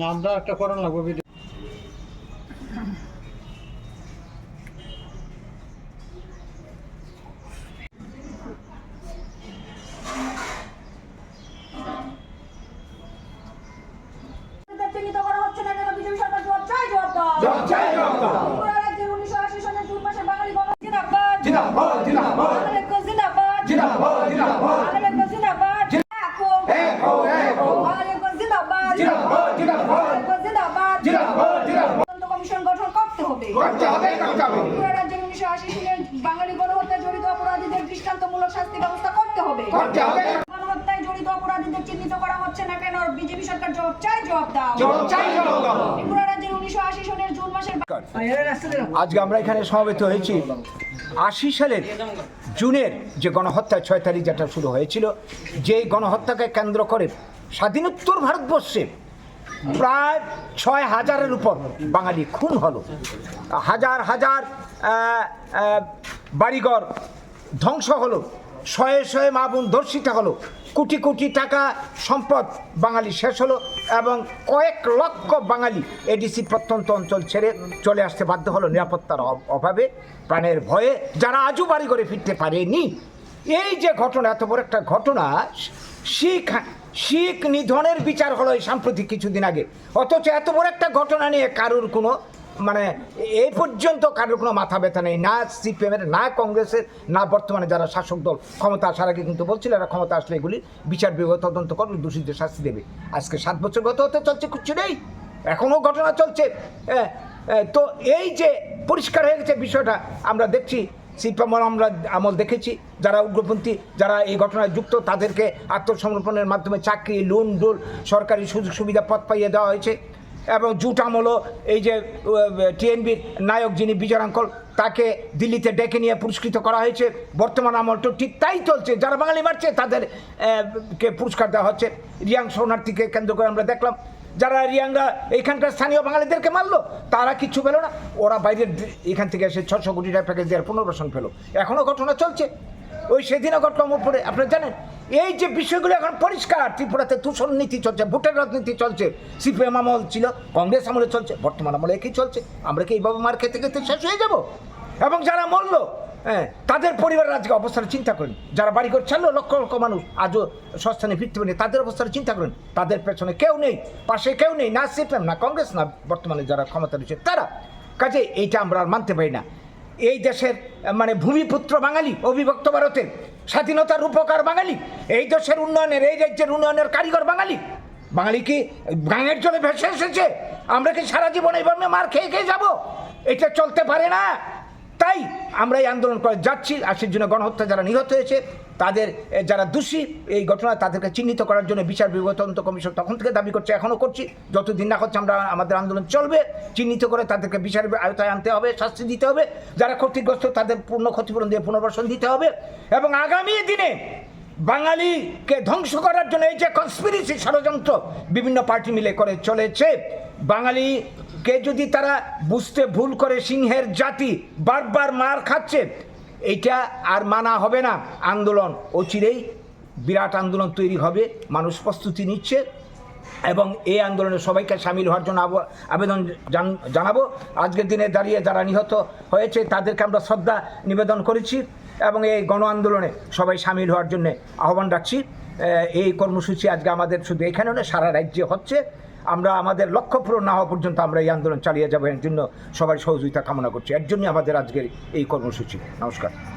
নামটা একটা করার লাগবে ভিডিও চিহ্নিত করা হচ্ছে না কেন বিজেপি সরকার জবাব চাই জবাব দাও জবাব চাই, জবাব দাও। ত্রিপুরা রাজ্যের উনিশশো আশি সনের জুন মাসে বাঙালি গণ জিন্দাবাদ জিন্দাবাদ, জিন্দাবাদ। বাঙালি ঐক্য জিন্দাবাদ জিন্দাবাদ, জিন্দাবাদ। বাঙালি ঐক্য জিন্দাবাদ এক হোক। এক হোক, এক হোক। বাঙালি ঐক্য জিন্দাবাদ জিন্দাবাদ, জিন্দাবাদ। বাঙালি ঐক্য জিন্দাবাদ জিন্দাবাদ, জিন্দাবাদ। তদন্ত কমিশন গঠন করতে হবে করতে হবে, করতে হবে। উনিশশো আশি সনের বাঙালি গণহত্যায় জড়িত অপরাধীদের দৃষ্টান্তমূলক শাস্তি ব্যবস্থা করতে হবে করতে হবে। গণহত্যায় জড়িত অপরাধীদের চিহ্নিত করা হচ্ছে না কেন বিজেপি সরকার জবাব চাই জবাব দাও জবাব চাই, জবাব দাও। ত্রিপুরা রাজ্যের উনিশশো আশি সনের জুন মাসের আজকে আমরা এখানে সমবেত হয়েছি আশি সালের জুনের যে গণহত্যা ছয় তারিখ যেটা শুরু হয়েছিল যেই গণহত্যাকে কেন্দ্র করে স্বাধীনোত্তর ভারতবর্ষে প্রায় ছয় হাজারের উপর বাঙালি খুন হলো। হাজার হাজার বাড়িঘর ধ্বংস হলো, শয়ে শয়ে মা বোন ধর্ষিত হলো, কোটি কোটি টাকা সম্পদ বাঙালি শেষ হলো এবং কয়েক লক্ষ বাঙালি এডিসি প্রত্যন্ত অঞ্চল ছেড়ে চলে আসতে বাধ্য হলো নিরাপত্তার অভাবে, প্রাণের ভয়ে যারা আজও বাড়ি করে ফিরতে পারেনি। এই যে ঘটনা, এত বড় একটা ঘটনা শিখ শিখ নিধনের বিচার হলো এই সাম্প্রতিক কিছুদিন আগে। অথচ এত বড় একটা ঘটনা নিয়ে কারোর কোনো মানে এই পর্যন্ত কারোর কোনো মাথা ব্যথা নেই। না সিপিএমের, না কংগ্রেসের, না বর্তমানে যারা শাসক দল। ক্ষমতা আসার আগে কিন্তু বলছিল, এরা ক্ষমতা আসলে এগুলি বিচার বিভাগ তদন্ত করবে, দোষীদের শাস্তি দেবে। আজকে সাত বছর গত হতে চলছে কিচ্ছু নেই। এখনও ঘটনা চলছে। তো এই যে পরিষ্কার হয়ে গেছে বিষয়টা, আমরা দেখছি সিপিএম আমরা আমল দেখেছি যারা উগ্রপন্থী যারা এই ঘটনায় যুক্ত তাদেরকে আত্মসমর্পণের মাধ্যমে চাকরি লোন ডোল সরকারি সুযোগ সুবিধা পথ পাইয়ে দেওয়া হয়েছে। এবং জুট আমলও এই যে টিএনবির নায়ক যিনি বিজয়াঙ্কল তাকে দিল্লিতে ডেকে নিয়ে পুরস্কৃত করা হয়েছে। বর্তমান আমলটা ঠিক তাই চলছে যারা বাঙালি মারছে তাদের আহ, কে পুরস্কার দেওয়া হচ্ছে। রিয়াং শরণার্থীকে কেন্দ্র করে আমরা দেখলাম যারা রিয়াংরা এইখানকার স্থানীয় বাঙালিদেরকে মারলো, তারা কিচ্ছু পেল না। ওরা বাইরের এখান থেকে এসে ছশো কোটি টাকা প্যাকেজ দেওয়ার পুনর্বাসন পেল। এখনও ঘটনা চলছে। ওই সেদিনও ঘটনা উপরে আপনারা জানেন? এই যে বিষয়গুলো এখন পরিষ্কার, ত্রিপুরাতে তুষণ নীতি চলছে, ভোটের রাজনীতি চলছে। সিপিএম আমল ছিল, কংগ্রেস আমলে চলছে, বর্তমান আমলে একই চলছে। আমরা কি এইভাবে মার খেতে খেতে শেষ হয়ে যাব? এবং যারা মরলো হ্যাঁ তাদের পরিবারের আজকে অবস্থাটা চিন্তা করেন। যারা বাড়ি করে ছাড়লো, লক্ষ লক্ষ মানুষ আজও সস্থানে ফিরতে পারেনি, তাদের অবস্থাটা চিন্তা করেন। তাদের পেছনে কেউ নেই, পাশে কেউ নেই, না সিপিএম, না কংগ্রেস, না বর্তমানে যারা ক্ষমতা রয়েছে, তারা। কাজে এইটা আমরা আর মানতে পারি না। এই দেশের মানে ভূমিপুত্র বাঙালি, অবিভক্ত ভারতের স্বাধীনতার উপকার বাঙালি, এই দেশের উন্নয়নের, এই রাজ্যের উন্নয়নের কারিগর বাঙালি। বাঙালি কি গাঙের জলে ভেসে এসেছে? আমরা কি সারা জীবন এইভাবে মার খেয়ে খেয়ে যাব? এটা চলতে পারে না। তাই আমরা এই আন্দোলন করে যাচ্ছি আর সেই জন্য গণহত্যা যারা নিহত হয়েছে, তাদের যারা দোষী, এই ঘটনা তাদেরকে চিহ্নিত করার জন্য বিচার বিভাগ তদন্ত কমিশন তখন থেকে দাবি করছে এখনও করছি। যতদিন না হচ্ছে আমরা আমাদের আন্দোলন চলবে, চিহ্নিত করে তাদেরকে বিচার আয়তায় আনতে হবে, শাস্তি দিতে হবে। যারা ক্ষতিগ্রস্ত, তাদের পূর্ণ ক্ষতিপূরণ দিয়ে পুনর্বাসন দিতে হবে। এবং আগামী দিনে বাঙালিকে ধ্বংস করার জন্য এই যে কনস্পিরেসি ষড়যন্ত্র বিভিন্ন পার্টি মিলে করে চলেছে বাঙালিকে যদি তারা বুঝতে ভুল করে সিংহের জাতি বারবার মার খাচ্ছে, এইটা আর মানা হবে না। আন্দোলন অচিরেই বিরাট আন্দোলন তৈরি হবে, মানুষ প্রস্তুতি নিচ্ছে এবং এই আন্দোলনে সবাইকে সামিল হওয়ার জন্য আব- আবেদন জান- জানাব। আজকের দিনে দাঁড়িয়ে যারা নিহত হয়েছে, তাদেরকে আমরা শ্রদ্ধা নিবেদন করেছি এবং এই গণ আন্দোলনে সবাই সামিল হওয়ার জন্য আহ্বান রাখছি। এই কর্মসূচি আজকে আমাদের শুধু এখানে নয়, সারা রাজ্যে হচ্ছে। আমরা আমাদের লক্ষ্য পূরণ না হওয়া পর্যন্ত আমরা এই আন্দোলন চালিয়ে যাব। এর জন্য সবাই সহযোগিতা কামনা করছি। এর জন্যই আমাদের আজকের এই কর্মসূচি। নমস্কার।